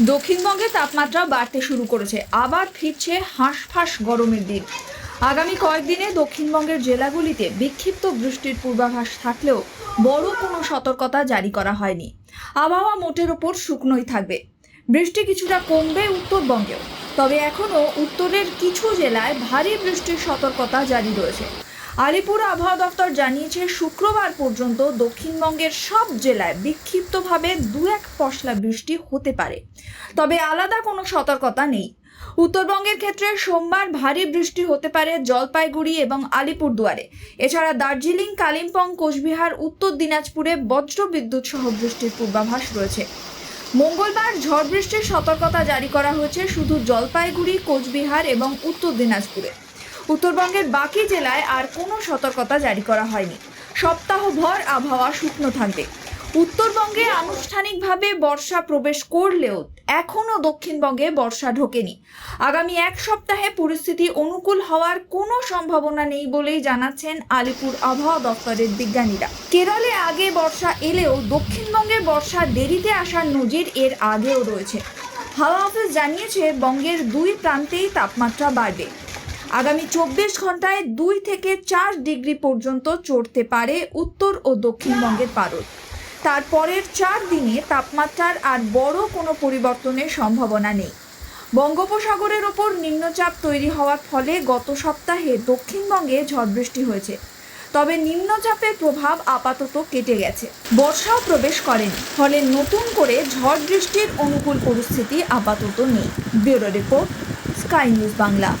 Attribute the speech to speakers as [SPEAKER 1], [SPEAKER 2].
[SPEAKER 1] দক্ষিণবঙ্গে তাপমাত্রা বাড়তে শুরু করেছে। আবার ফিরছে হাঁসফাঁস গরমের দিন। আগামী কয়েকদিনে দক্ষিণবঙ্গের জেলাগুলিতে বিক্ষিপ্ত বৃষ্টির পূর্বাভাস থাকলেও বড় কোনো সতর্কতা জারি করা হয়নি। আবহাওয়া মোটের ওপর শুকনোই থাকবে। বৃষ্টি কিছুটা কমবে উত্তরবঙ্গেও। তবে এখনও উত্তরের কিছু জেলায় ভারী বৃষ্টির সতর্কতা জারি রয়েছে। আলিপুর আবহাওয়া দফতর জানিয়েছে, শুক্রবার পর্যন্ত দক্ষিণবঙ্গের সব জেলায় বিক্ষিপ্তভাবে দু এক পশলা বৃষ্টি হতে পারে। তবে আলাদা কোনো সতর্কতা নেই। উত্তরবঙ্গের ক্ষেত্রে সোমবার ভারী বৃষ্টি হতে পারে জলপাইগুড়ি এবং আলিপুরদুয়ারে। এছাড়া দার্জিলিং, কালিম্পং, কোচবিহার, উত্তর দিনাজপুরে বজ্র বিদ্যুৎ সহ বৃষ্টির পূর্বাভাস রয়েছে। মঙ্গলবার ঝড় বৃষ্টির সতর্কতা জারি করা হয়েছে শুধু জলপাইগুড়ি, কোচবিহার এবং উত্তর দিনাজপুরে। উত্তরবঙ্গের বাকি জেলায় আর কোনো সতর্কতা জারি করা হয়নি। সপ্তাহভর আবহাওয়া শুকনো থাকবে। উত্তরবঙ্গে আনুষ্ঠানিকভাবে বর্ষা প্রবেশ করলেও এখনও দক্ষিণবঙ্গে বর্ষা ঢোকেনি। আগামী এক সপ্তাহে পরিস্থিতি অনুকূল হওয়ার কোনো সম্ভাবনা নেই বলেই জানাচ্ছেন আলিপুর আবহাওয়া দপ্তরের বিজ্ঞানীরা। কেরলে আগে বর্ষা এলেও দক্ষিণবঙ্গে বর্ষা দেরিতে আসার নজির এর আগেও রয়েছে। হাওয়া অফিস জানিয়েছে, বঙ্গের দুই প্রান্তেই তাপমাত্রা বাড়বে। আগামী চব্বিশ ঘন্টায় দুই থেকে চার ডিগ্রি পর্যন্ত চড়তে পারে উত্তর ও দক্ষিণবঙ্গের পারদ। তারপরের চার দিনে তাপমাত্রার আর বড় কোনো পরিবর্তনের সম্ভাবনা নেই। বঙ্গোপসাগরের ওপর নিম্নচাপ তৈরি হওয়ার ফলে গত সপ্তাহে দক্ষিণবঙ্গে ঝড় বৃষ্টি হয়েছে। তবে নিম্নচাপের প্রভাব আপাতত কেটে গেছে। বর্ষাও প্রবেশ করেনি, ফলে নতুন করে ঝড় বৃষ্টির অনুকূল পরিস্থিতি আপাতত নেই। Bureau report, sky news Bangla.